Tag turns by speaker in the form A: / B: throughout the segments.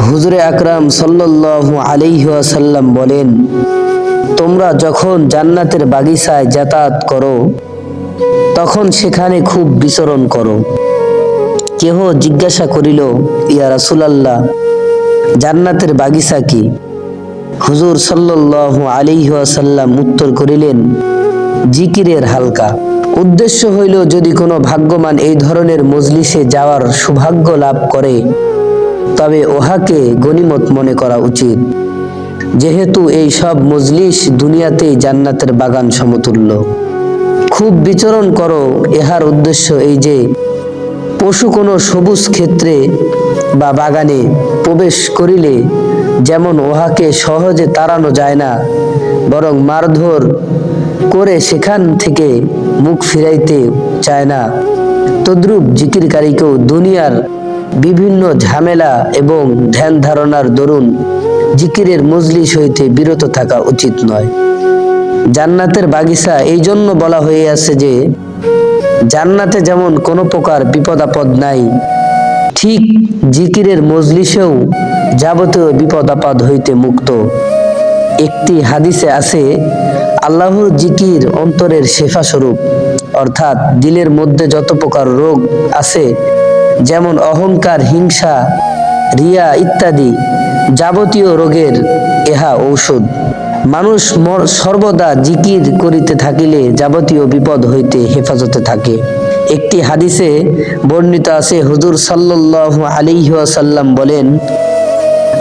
A: হুজুরে আকরাম সাল্লাল্লাহু আলাইহি ওয়াসাল্লাম বলেন, তোমরা যখন জান্নাতের বাগিচায় যাতায়াত করো, তখন সেখানে খুব বিচরণ করো। কেহ জিজ্ঞাসা করিল, ইয়া রাসূলাল্লাহ, জান্নাতের বাগিচা কি? হুজুর সাল্লাল্লাহু আলাইহি ওয়াসাল্লাম উত্তর করিলেন, জিকিরের হালকা। উদ্দেশ্য হইল যদি কোনো ভাগ্যবান এই ধরনের মজলিসে যাওয়ার সৌভাগ্য লাভ করে তবে উহাকে গনিমত মনে করা উচিত। যেহেতু এই সব মজলিস দুনিয়াতেই জান্নাতের বাগান সমতুল্য। খুব বিচরণ করো, ইহার উদ্দেশ্য এই যে, পশু কোনো সবুজ ক্ষেত্রে বা বাগানে প্রবেশ করিলে যেমন উহাকে সহজে তাড়ানো যায় না, বরং মারধর করে সেখান থেকে মুখ ফিরাইতে চায় না। তদ্রূপ জিকিরকারীকেও দুনিয়ার বিভিন্ন ঝামেলা এবং ধ্যান ধারণার দরুন জিকিরের মজলিস হইতে বিরত থাকা উচিত নয়। জান্নাতের বাগিচা এই জন্য বলা হয়ে আছে যে, জান্নাতে যেমন কোনো প্রকার বিপদ আপদ নাই, ঠিক জিকিরের মজলিসেও যাবতীয় বিপদ আপদ হইতে মুক্ত। একটি হাদিসে আছে, আল্লাহর জিকির অন্তরের শেফা স্বরূপ অর্থাৎ দিলের মধ্যে যত প্রকার রোগ আছে যেমন অহংকার, হিংসা, রিয়া ইত্যাদি যাবতীয় রোগের ইহা ঔষধ। মানুষ সর্বদা জিকির করিতে থাকিলে যাবতীয় বিপদ হইতে হেফাজতে থাকে। একটি হাদিসে বর্ণিত আছে, হুজুর সাল্লাল্লাহু আলাইহি ওয়াসাল্লাম বলেন,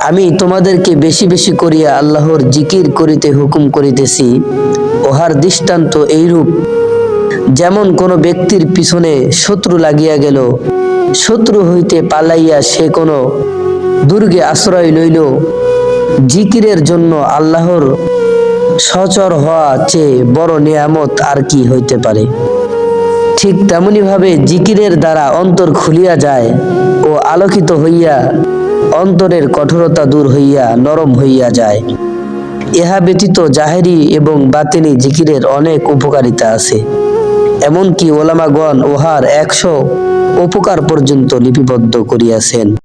A: আমি তোমাদেরকে বেশি বেশি করিয়া আল্লাহর জিকির করিতে হুকুম করিতেছি। ওহার দৃষ্টান্ত এইরূপ, যেমন কোনো ব্যক্তির পিছনে শত্রু লাগিয়া গেল শত্রু হইতে পালাইয়া সে কোনো দুর্গে আশ্রয় লইল। জিকিরের জন্য আল্লাহর সচর হওয়া চেয়ে বড় নিয়ামত আর কি হইতে পারে? ঠিক তেমনি ভাবে জিকিরের দ্বারা অন্তর খুলিয়া যায় ও আলোকিত হইয়া অন্তরের কঠোরতা দূর হইয়া নরম হইয়া যায়। ইহা ব্যতীত জাহেরি এবং বাতিনি জিকিরের অনেক উপকারিতা আছে। এমনকি ওলামাগণ উহার একশো উপকার পর্যন্ত লিপিবদ্ধ করিয়াছেন।